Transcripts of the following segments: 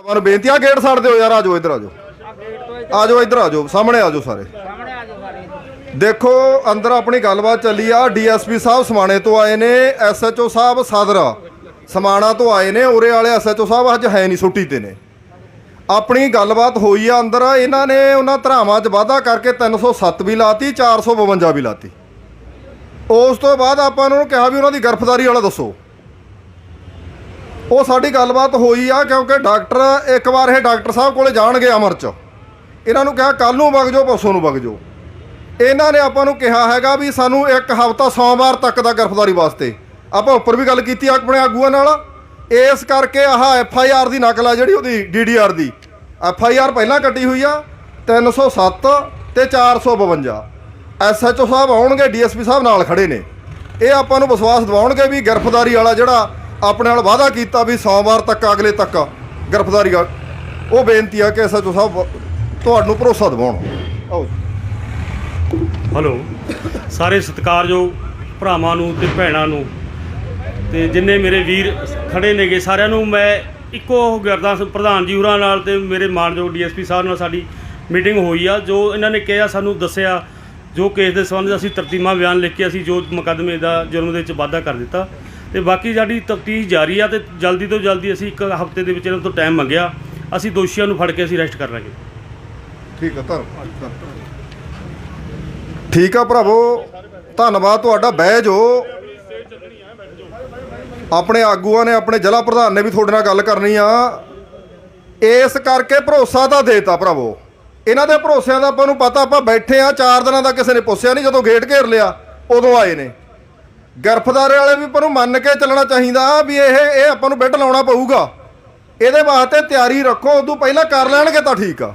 ਭਰਾਵਾਂ ਨੂੰ ਬੇਨਤੀ ਆ, ਗੇਟ ਛੱਡ ਦਿਓ ਯਾਰ ਆਜੋ ਇੱਧਰ ਆਜੋ ਆਜੋ ਇੱਧਰ ਆਜੋ ਸਾਹਮਣੇ ਆਜੋ ਸਾਰੇ ਸਾਹਮਣੇ ਆ ਜਾਓ ਸਾਰੇ। ਦੇਖੋ, ਅੰਦਰ ਆਪਣੀ ਗੱਲਬਾਤ ਚੱਲੀ ਆ, ਡੀਐਸਪੀ ਸਾਹਿਬ ਸਮਾਣੇ ਤੋਂ ਆਏ ਨੇ, ਐਸਐਚਓ ਸਾਹਿਬ ਸਾਦਰਾ ਸਮਾਣਾ ਤੋਂ ਆਏ ਨੇ, ਉਰੇ ਵਾਲੇ ਐਸਐਚਓ ਸਾਹਿਬ ਅੱਜ ਹੈ ਨਹੀਂ ਛੁੱਟੀ ਤੇ ਨੇ। ਆਪਣੀ ਗੱਲਬਾਤ ਹੋਈ ਆ ਅੰਦਰ, ਇਹਨਾਂ ਨੇ ਉਹਨਾਂ ਧਰਾਵਾਂ 'ਚ ਵਾਧਾ ਕਰਕੇ 307 ਵੀ ਲਾਤੀ 452 ਵੀ ਲਾਤੀ। ਉਸ ਤੋਂ ਬਾਅਦ ਆਪਾਂ ਉਹਨਾਂ ਨੂੰ ਕਿਹਾ ਵੀ ਉਹਨਾਂ ਦੀ ਗ੍ਰਿਫਤਾਰੀ ਵਾਲਾ ਦੱਸੋ। ਉਹ ਸਾਡੀ ਗੱਲਬਾਤ ਹੋਈ ਆ ਕਿਉਂਕਿ ਡਾਕਟਰ, ਇੱਕ ਵਾਰ ਇਹ ਡਾਕਟਰ ਸਾਹਿਬ ਕੋਲੇ ਜਾਣਗੇ ਅਮਰ 'ਚ। ਇਹਨਾਂ ਨੂੰ ਕਿਹਾ ਕੱਲ ਨੂੰ ਵਗ ਜਾਓ, ਪਰਸੋਂ ਨੂੰ ਵਗ ਜਾਓ। ਇਹਨਾਂ ਨੇ ਆਪਾਂ ਨੂੰ ਕਿਹਾ ਹੈਗਾ ਵੀ ਸਾਨੂੰ ਇੱਕ ਹਫ਼ਤਾ ਸੋਮਵਾਰ ਤੱਕ ਦਾ ਗ੍ਰਿਫਤਾਰੀ ਵਾਸਤੇ। ਆਪਾਂ ਉੱਪਰ ਵੀ ਗੱਲ ਕੀਤੀ ਆਪਣੇ ਆਗੂਆਂ ਨਾਲ। ਇਸ ਕਰਕੇ ਆਹ ਐਫ ਆਈ ਆਰ ਦੀ ਨਕਲ ਆ ਜਿਹੜੀ ਉਹਦੀ, ਡੀ ਡੀ ਆਰ ਦੀ। ਐਫ ਆਈ ਆਰ ਪਹਿਲਾਂ ਕੱਟੀ ਹੋਈ ਆ 307 ਤੇ 452 ਐਸ ਐਚ ਓ ਸਾਹਿਬ ਆਉਣਗੇ, ਡੀ ਐਸ ਪੀ ਸਾਹਿਬ ਨਾਲ ਖੜੇ ਨੇ। ਇਹ ਆਪਾਂ ਨੂੰ ਵਿਸ਼ਵਾਸ ਦਿਵਾਉਣਗੇ ਵੀ ਗ੍ਰਿਫਤਾਰੀ ਵਾਲਾ ਜਿਹੜਾ ਆਪਣੇ ਨਾਲ ਵਾਅਦਾ ਕੀਤਾ ਵੀ ਸੋਮਵਾਰ ਤੱਕ, ਅਗਲੇ ਤੱਕ ਗ੍ਰਿਫਤਾਰੀ ਆ। ਉਹ ਬੇਨਤੀ ਆ ਕਿ ਐਸ ਸਾਹਿਬ ਤੁਹਾਨੂੰ ਭਰੋਸਾ ਦਿਵਾਉਣ। ਆਓ। ਹੈਲੋ। ਸਾਰੇ ਸਤਿਕਾਰਯੋਗ ਭਰਾਵਾਂ ਨੂੰ ਤੇ ਭੈਣਾਂ ਨੂੰ ਤੇ ਜਿੰਨੇ ਮੇਰੇ ਵੀਰ ਖੜੇ ਨੇਗੇ, ਸਾਰਿਆਂ ਨੂੰ ਮੈਂ ਇੱਕੋ ਗਰਦਾਸ ਪ੍ਰਧਾਨ ਜੀ ਹੋਰਾਂ ਨਾਲ ਤੇ ਮੇਰੇ ਮਾਨਯੋਗ ਡੀਐਸਪੀ ਸਾਹਿਬ ਨਾਲ ਸਾਡੀ ਮੀਟਿੰਗ ਹੋਈ ਆ, ਜੋ ਇਹਨਾਂ ਨੇ ਕਿਹਾ, ਸਾਨੂੰ ਦੱਸਿਆ, ਜੋ ਕੇਸ ਦੇ ਸੰਬੰਧ ਅਸੀਂ ਤਰਤੀਮਾ ਬਿਆਨ ਲਿਖ ਕੇ ਅਸੀਂ ਜੋ ਮੁਕੱਦਮੇ ਦਾ ਜੁਰਮ ਦੇ ਵਿੱਚ ਵਾਧਾ ਕਰ ਦਿੱਤਾ। ਤੇ ਬਾਕੀ ਸਾਡੀ ਤਫਤੀਸ਼ ਜਾਰੀ ਆ ਤੇ ਜਲਦੀ ਤੋਂ ਜਲਦੀ ਅਸੀਂ ਇੱਕ ਹਫ਼ਤੇ ਦੇ ਵਿੱਚ ਇਹਨਾਂ ਤੋਂ ਟਾਈਮ ਮੰਗਿਆ। ਅਸੀਂ ਦੋਸ਼ੀਆਂ ਨੂੰ ਫੜ ਕੇ ਅਸੀਂ ਅਰੈਸਟ ਕਰ ਲਾਂਗੇ। ਠੀਕ ਆ ਧੰਨਵਾਦ ਠੀਕ ਆ ਭਰਾਵੋ, ਧੰਨਵਾਦ ਤੁਹਾਡਾ ਬਹਿ ਜੋ ਆਪਣੇ ਆਗੂਆਂ ਨੇ, ਆਪਣੇ ਜ਼ਿਲ੍ਹਾ ਪ੍ਰਧਾਨ ਨੇ ਵੀ ਤੁਹਾਡੇ ਨਾਲ ਗੱਲ ਕਰਨੀ ਆ। ਇਸ ਕਰਕੇ ਭਰੋਸਾ ਤਾਂ ਦੇਤਾ ਭਰਾਵੋ। ਇਹਨਾਂ ਦੇ ਭਰੋਸਿਆਂ ਦਾ ਆਪਾਂ ਨੂੰ ਪਤਾ, ਆਪਾਂ ਬੈਠੇ ਆ, ਚਾਰ ਦਿਨਾਂ ਦਾ ਕਿਸੇ ਨੇ ਪੁੱਛਿਆ ਨਹੀਂ, ਜਦੋਂ ਗੇਟ ਘੇਰ ਲਿਆ, ਉਦੋਂ ਆਏ ਨੇ। ਗਰਫਦਾਰੇ ਵਾਲੇ ਵੀ ਪਰ ਨੂੰ ਮੰਨ ਕੇ ਚੱਲਣਾ ਚਾਹੀਦਾ ਵੀ ਇਹ ਇਹ ਆਪਾਂ ਨੂੰ ਬੈੱਡ ਲਾਉਣਾ ਪਊਗਾ। ਇਹਦੇ ਵਾਸਤੇ ਤਿਆਰੀ ਰੱਖੋ, ਉਦੋਂ ਪਹਿਲਾਂ ਕਰ ਲੈਣਗੇ ਤਾਂ ਠੀਕ ਆ।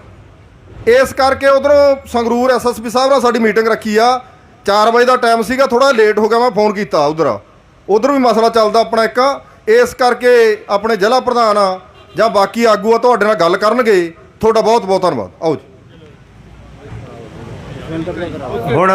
ਇਸ ਕਰਕੇ ਉਧਰੋਂ ਸੰਗਰੂਰ ਐਸਐਸਪੀ ਸਾਹਿਬ ਨਾਲ ਸਾਡੀ ਮੀਟਿੰਗ ਰੱਖੀ ਆ। 4 ਵਜੇ ਦਾ ਟਾਈਮ ਸੀਗਾ ਥੋੜਾ ਲੇਟ ਹੋ ਗਿਆ, ਮੈਂ ਫੋਨ ਕੀਤਾ ਉਧਰ। ਉਧਰ ਵੀ ਮਸਲਾ ਚੱਲਦਾ ਆਪਣਾ ਇੱਕ। ਇਸ ਕਰਕੇ ਆਪਣੇ ਜ਼ਿਲ੍ਹਾ ਪ੍ਰਧਾਨ ਆ, ਜਾਂ ਬਾਕੀ ਆਗੂ ਆ, ਤੁਹਾਡੇ ਨਾਲ ਗੱਲ ਕਰਨਗੇ। ਤੁਹਾਡਾ ਬਹੁਤ ਬਹੁਤ ਧੰਨਵਾਦ। ਆਓ ਜੀ। ਹੁਣ